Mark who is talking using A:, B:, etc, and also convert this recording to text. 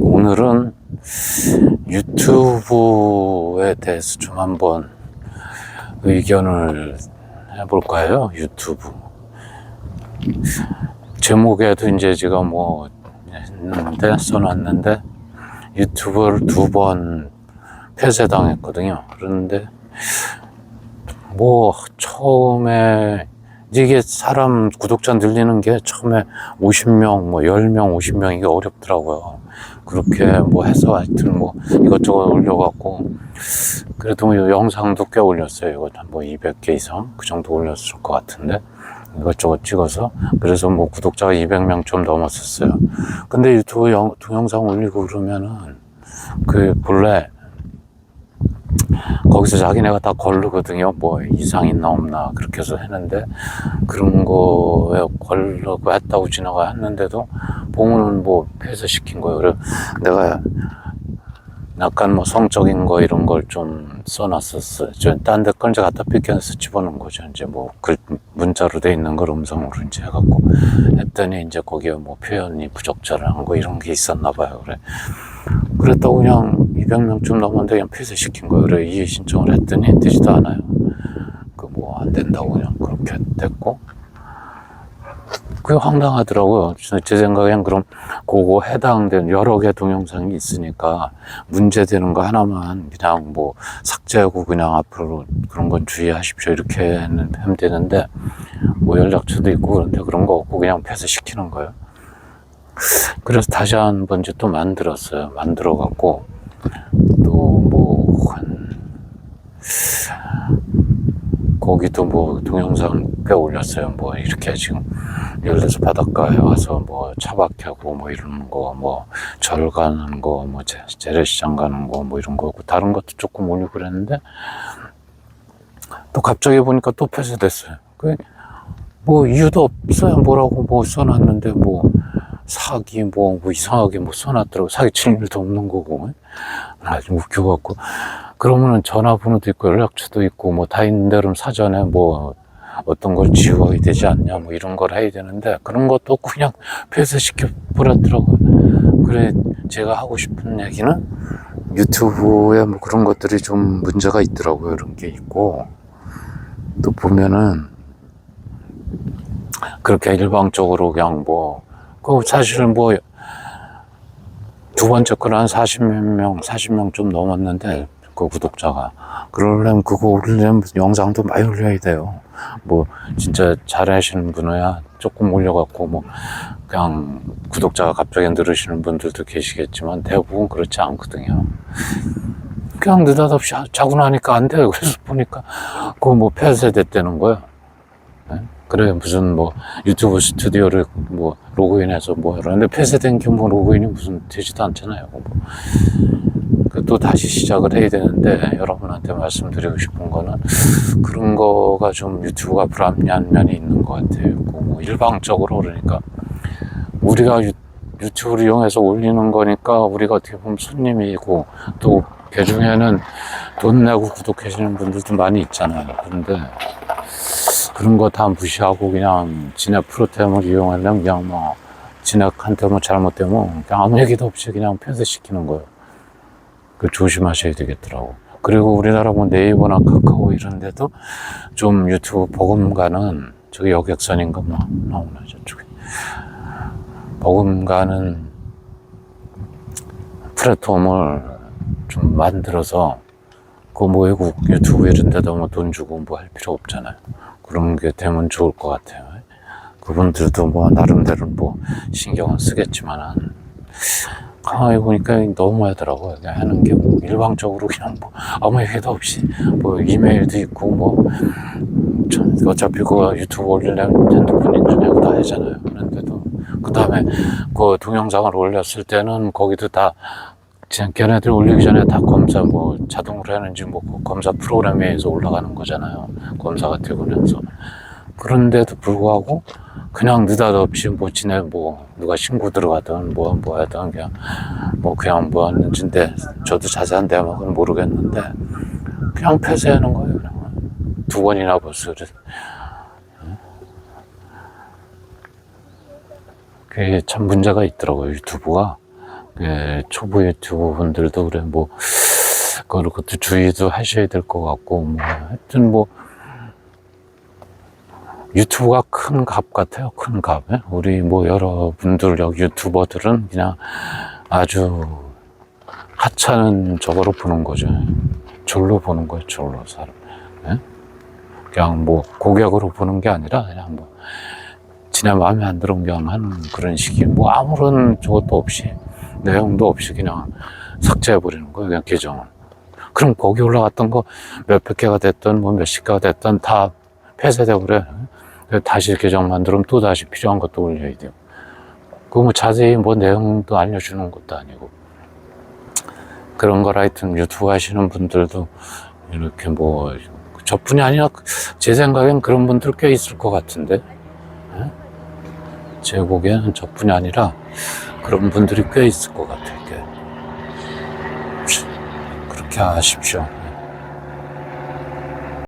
A: 오늘은 유튜브에 대해서 좀 한번 의견을 해볼까요? 유튜브. 제목에도 이제 제가 뭐 했는데, 써놨는데, 유튜브를 두 번 폐쇄당했거든요. 그런데, 뭐, 처음에, 이게 사람 구독자 늘리는 게 처음에 50명, 뭐 10명, 50명 이게 어렵더라고요. 그렇게 뭐 해서 하여튼 뭐 이것저것 올려갖고 그래도 뭐 영상도 꽤 올렸어요. 이거 한뭐 200개 이상 그 정도 올렸을 것 같은데 이것저것 찍어서 그래서 뭐 구독자가 200명 좀 넘었었어요. 근데 영, 동영상 올리고 그러면은 그 본래 거기서 자기네가 다 걸르거든요. 뭐 이상 있나 없나 그렇게 해서 했는데 그런 거에 걸르고 했다고 지나가 했는데도 보면은 뭐 폐쇄시킨 거예요. 그래 내가 약간 뭐 성적인 거 이런 걸 좀 써놨었어요. 저딴데 걸 이제 갖다 삐껴서 집어넣은 거죠. 이제 뭐 글 문자로 돼 있는 걸 음성으로 이제 해갖고 했더니 이제 거기에 뭐 표현이 부적절한 거 이런 게 있었나 봐요. 그래 그랬다고 그냥 200명쯤 넘었는데 그냥 폐쇄시킨. 그래 이의 신청을 했더니 되지도 않아요. 그 뭐 안 된다고 그냥 그렇게 됐고 그게 황당하더라고요. 제 생각엔 그럼 그거 해당된 여러 개 동영상이 있으니까 문제되는 거 하나만 그냥 뭐 삭제하고 그냥 앞으로 그런 건 주의하십시오 이렇게 하면 되는데 뭐 연락처도 있고 그런데 그런 거 없고 그냥 폐쇄시키는 거예요. 그래서 다시 한 번 이제 또 만들었어요. 만들어 갖고 또뭐한 거기도 뭐 동영상 꽤 올렸어요. 뭐 이렇게 지금 예를 들어서 바닷가에 와서 뭐 차박하고 뭐 이런 거, 뭐 절 가는 거, 뭐 재- 재래시장 가는 거, 뭐 이런 거고 다른 것도 조금 올리고 그랬는데 또 갑자기 보니까 또 폐쇄됐어요. 그뭐 이유도 없어요. 뭐라고 뭐 써놨는데 뭐 사기 뭐, 뭐 이상하게 뭐 써놨더라고. 사기 칠 일도 없는 거고. 아주 웃겨갖고. 그러면은 전화번호도 있고 연락처도 있고 뭐 다 있는데 그럼 사전에 뭐 어떤 걸 지워야 되지 않냐 뭐 이런 걸 해야 되는데 그런 것도 그냥 폐쇄시켜 버렸더라고요. 그래 제가 하고 싶은 얘기는 유튜브에 뭐 그런 것들이 좀 문제가 있더라고요. 이런 게 있고 또 보면은 그렇게 일방적으로 그냥 뭐, 그 사실 뭐, 두 번째 거는 한 40몇 명, 40명 좀 넘었는데, 그 구독자가. 그러려면 그거 올리려면 영상도 많이 올려야 돼요. 뭐, 진짜 잘 하시는 분이야 조금 올려갖고, 뭐, 그냥 구독자가 갑자기 늘으시는 분들도 계시겠지만, 대부분 그렇지 않거든요. 그냥 느닷없이 자고 나니까 안 돼요. 그래서 보니까, 그거 뭐 폐쇄됐다는 거예요. 그래 무슨 뭐 유튜브 스튜디오를 뭐 로그인해서 뭐 하는데 폐쇄된 게뭐 로그인이 무슨 되지도 않잖아요. 뭐. 그또 다시 시작을 해야 되는데 여러분한테 말씀드리고 싶은 거는 그런 거가 좀 유튜브가 불합리한 면이 있는 것 같아요. 그뭐 일방적으로 그러니까 우리가 유, 유튜브를 이용해서 올리는 거니까 우리가 어떻게 보면 손님이고 또 개중에는 돈 내고 구독하시는 분들도 많이 있잖아요. 그런데 그런 거 다 무시하고 그냥 지네 프로템을 이용하려면 그냥 뭐 지네한테 뭐 잘못되면 그냥 아무 얘기도 없이 그냥 폐쇄시키는 거예요. 그 조심하셔야 되겠더라고. 그리고 우리나라 뭐 네이버나 카카오 이런 데도 좀 유튜브 버금가는 저기 여객선인가 뭐 나오나 저쪽에 버금가는 플랫폼을 좀 만들어서 그뭐 외국 유튜브 이런 데다 뭐 돈 주고 뭐 할 필요 없잖아요. 그런 게 되면 좋을 것 같아요. 그분들도 뭐 나름대로 뭐 신경은 쓰겠지만은 가만히 보니까 너무 하더라고요. 그냥 하는 게 뭐 일방적으로 그냥 뭐 아무 얘기도 없이 뭐 이메일도 있고 뭐전 어차피 그 유튜브 올리려면 핸드폰 인증하고 다 하잖아요. 그런데도 그 다음에 그 동영상을 올렸을 때는 거기도 다 그냥 걔네들 올리기 전에 다 검사 뭐 자동으로 하는지 뭐 검사 프로그램에 의해서 올라가는 거잖아요. 검사가 되고 나서. 그런데도 불구하고 그냥 느닷없이 뭐 지네 뭐 누가 신고 들어가든 뭐 뭐 하든 그냥 뭐 그냥 뭐 하는지인데 저도 자세한 대목은 모르겠는데 그냥 폐쇄하는 거예요. 그냥. 두 번이나 벌써. 그게 참 문제가 있더라고요 유튜브가 예, 초보 유튜브 분들도 그래 뭐 그런 것도 주의도 하셔야 될 것 같고 뭐 하여튼 뭐 유튜브가 큰갑 같아요 큰 갑. 예? 우리 뭐 여러분들 여기 유튜버들은 그냥 아주 하찮은 저거로 보는 거죠. 졸로 보는 거예요 졸로 사람. 예? 그냥 뭐 고객으로 보는 게 아니라 그냥 뭐 지네 마음에 안 들은 그냥 하는 그런 식이 뭐 아무런 저것도 없이 내용도 없이 그냥 삭제해 버리는 거예요 그냥 계정을 그럼 거기 올라갔던 거 몇백 개가 됐든 뭐 몇십 개가 됐든 다 폐쇄되고 그래. 다시 계정 만들면 또 다시 필요한 것도 올려야 돼요. 그거 뭐 자세히 뭐 내용도 알려주는 것도 아니고. 그런 걸 하여튼 유튜브 하시는 분들도 이렇게 뭐 저뿐이 아니라 제 생각엔 그런 분들 꽤 있을 것 같은데. 예? 제 보기에는 저뿐이 아니라 그런 분들이 꽤 있을 것 같아요. 꽤. 그렇게 하십시오.